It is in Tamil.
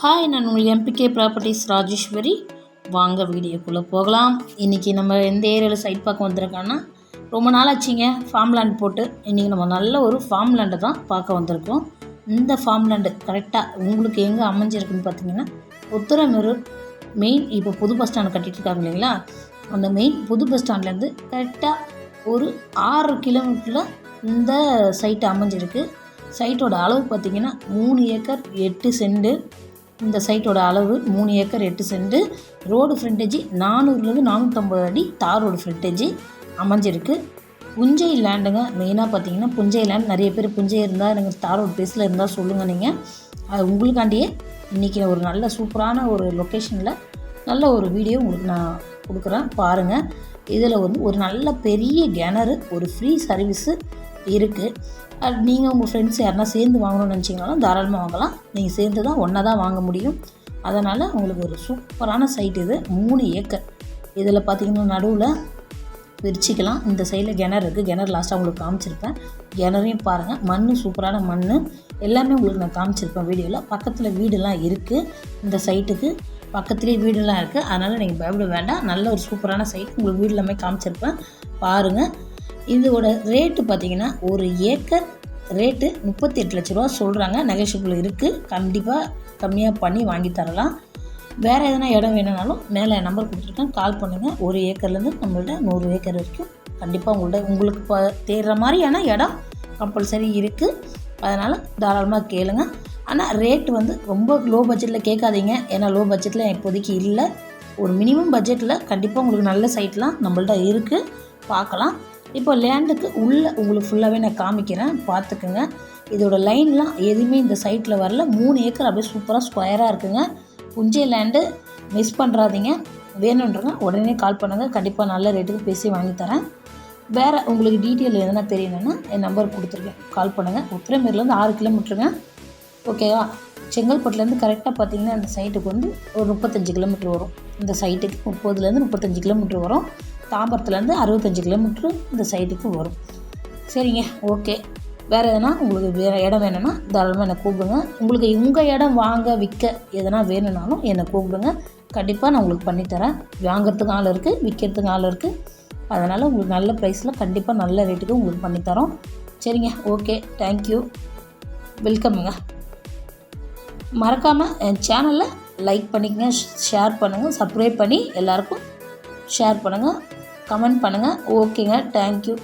ஹாய் நான் உங்கள் எம்பிகே ப்ராப்பர்ட்டிஸ் ராஜேஸ்வரி. வாங்க வீடியோக்குள்ளே போகலாம். இன்றைக்கி நம்ம எந்த ஏரியாவில் சைட் பார்க்க வந்திருக்கோன்னா ரொம்ப நாள் ஆச்சுங்க ஃபார்ம் லேண்ட் போட்டு இன்றைக்கி நம்ம நல்ல ஒரு ஃபார்ம் லேண்டை தான் பார்க்க வந்திருக்கோம். இந்த ஃபார்ம் லேண்டு கரெக்டாக உங்களுக்கு எங்கே அமைஞ்சிருக்குன்னு பார்த்தீங்கன்னா உத்தரமேரூர் மெயின் இப்போ புது பஸ் ஸ்டாண்ட் கட்டிட்டு இருக்காங்க இல்லைங்களா? அந்த மெயின் புது பஸ் ஸ்டாண்ட்லேருந்து கரெக்டாக ஒரு ஆறு கிலோமீட்டரில் இந்த சைட்டு அமைஞ்சிருக்கு. சைட்டோட அளவு பார்த்திங்கன்னா மூணு ஏக்கர் எட்டு செண்டு இந்த சைட்டோட அளவு மூணு ஏக்கர் எட்டு சென்ட். ரோடு ஃப்ரண்டேஜ் நானூறுலேருந்து நானூற்றம்பது அடி தார் ரோடு ஃப்ரண்டேஜ் அமைஞ்சிருக்கு. புஞ்சை லேண்டுங்க மெயினாக பார்த்தீங்கன்னா புஞ்சை லேண்ட் நிறைய பேர் புஞ்சை இருந்தால் எனக்கு தார் ரோடு பேஸில் இருந்தால் சொல்லுங்கள் நீங்கள் அது உங்களுக்காண்டியே இன்றைக்கி ஒரு நல்ல சூப்பரான ஒரு லொக்கேஷனில் நல்ல ஒரு வீடியோ உங்களுக்கு நான் கொடுக்குறேன். பாருங்கள் இதில் வந்து ஒரு நல்ல பெரிய கிணறு ஒரு ஃப்ரீ சர்வீஸு இருக்குது நீங்கள் உங்கள் ஃப்ரெண்ட்ஸ் யாருனா சேர்ந்து வாங்கணும்னு நினச்சிங்கனாலும் தாராளமாக வாங்கலாம். நீங்கள் சேர்ந்து தான் ஒன்றா தான் வாங்க முடியும். அதனால் உங்களுக்கு ஒரு சூப்பரான சைட் இது. மூணு ஏக்கர். இதில் பார்த்தீங்கன்னா நடுவில் விரிச்சிக்கலாம். இந்த சைடில் கிணறு இருக்குது கிணறு லாஸ்ட்டாக உங்களுக்கு காமிச்சிருப்பேன். கிணறையும் பாருங்கள் மண் சூப்பரான மண் எல்லாமே உங்களுக்கு நான் காமிச்சிருப்பேன் வீடியோவில் பக்கத்தில் வீடுலாம் இருக்குது இந்த சைட்டுக்கு பக்கத்துலேயே வீடுலாம் இருக்குது அதனால் நீங்கள் பயப்பட வேண்டாம். நல்ல ஒரு சூப்பரான சைட் உங்களுக்கு வீடு எல்லாமே காமிச்சிருப்பேன். பாருங்கள் இதோட ரேட்டு பார்த்தீங்கன்னா ஒரு ஏக்கர் ரேட்டு முப்பத்தி எட்டு லட்ச ரூபா சொல்கிறாங்க நெகோஷியபிள் இருக்குது கண்டிப்பாக கம்மியாக பண்ணி வாங்கி தரலாம். வேறு எதனா இடம் வேணும்னாலும் மேலே நம்பர் கொடுத்துருக்கேன். கால் பண்ணுங்கள் ஒரு ஏக்கர்லேருந்து நம்மள்ட்ட நூறு ஏக்கர் வரைக்கும் கண்டிப்பாக உங்கள்கிட்ட உங்களுக்கு இப்போ தேடுற மாதிரியான இடம் கம்பல்சரி இருக்குது அதனால் தாராளமாக கேளுங்க. ஆனால் ரேட் வந்து ரொம்ப லோ பட்ஜெட்டில் கேட்காதீங்க. ஏன்னா லோ பட்ஜெட்டில் இப்போதைக்கு இல்லை. ஒரு மினிமம் பட்ஜெட்டில் கண்டிப்பாக உங்களுக்கு நல்ல சைட்லாம் நம்மள்ட்ட இருக்குது பார்க்கலாம். இப்போ லேண்டுக்கு உள்ளே உங்களுக்கு ஃபுல்லாகவே நான் காமிக்கிறேன். பார்த்துக்குங்க. இதோட லைன்லாம் எதுவுமே இந்த சைட்டில் வரல. மூணு ஏக்கர் அப்படியே சூப்பராக ஸ்கொயராக இருக்குங்க. புஞ்சை லேண்டு மிஸ் பண்ணுறாதீங்க வேணுன்றங்க உடனே கால் பண்ணுங்கள் கண்டிப்பாக நல்ல ரேட்டுக்கு பேசி வாங்கித்தரேன் வேறு உங்களுக்கு டீட்டெயில் எதனா தெரியணும்னா என் நம்பர் கொடுத்துருக்கேன் கால் பண்ணுங்கள் உத்திரமேர்லேருந்து ஆறு கிலோமீட்டருங்க ஓகேவா செங்கல்பட்டுலேருந்து கரெக்டாக பார்த்தீங்கன்னா அந்த சைட்டுக்கு வந்து ஒரு முப்பத்தஞ்சு கிலோமீட்டர் வரும். இந்த சைட்டுக்கு முப்பதுலேருந்து முப்பத்தஞ்சு கிலோமீட்டர் வரும். தாம்பரத்துலேருந்து அறுபத்தஞ்சு கிலோமீட்ரு இந்த சைட்டுக்கு வரும். சரிங்க ஓகே. வேறு எதனா உங்களுக்கு வேறு இடம் வேணும்னா தாராளமாக என்னை கூப்பிடுங்க. உங்களுக்கு உங்கள் இடம் வாங்க விற்க எதனா வேணும்னாலும் என்னை கூப்பிடுங்க. கண்டிப்பாக நான் உங்களுக்கு பண்ணித்தரேன் வாங்கிறதுக்கு ஆள் இருக்குது விற்கிறதுக்கு ஆள் இருக்குது அதனால் உங்களுக்கு நல்ல ப்ரைஸில் கண்டிப்பாக நல்ல ரேட்டுக்கு உங்களுக்கு பண்ணித்தரோம் சரிங்க ஓகே. தேங்க்யூ வெல்கம்ங்க மறக்காமல் என் சேனலை லைக் பண்ணிக்கங்க ஷேர் பண்ணுங்கள் சப்ஸ்கிரைப் பண்ணி எல்லாருக்கும் ஷேர் பண்ணுங்கள் கமெண்ட் பண்ணுங்கள் ஓகேங்க. தேங்க்யூ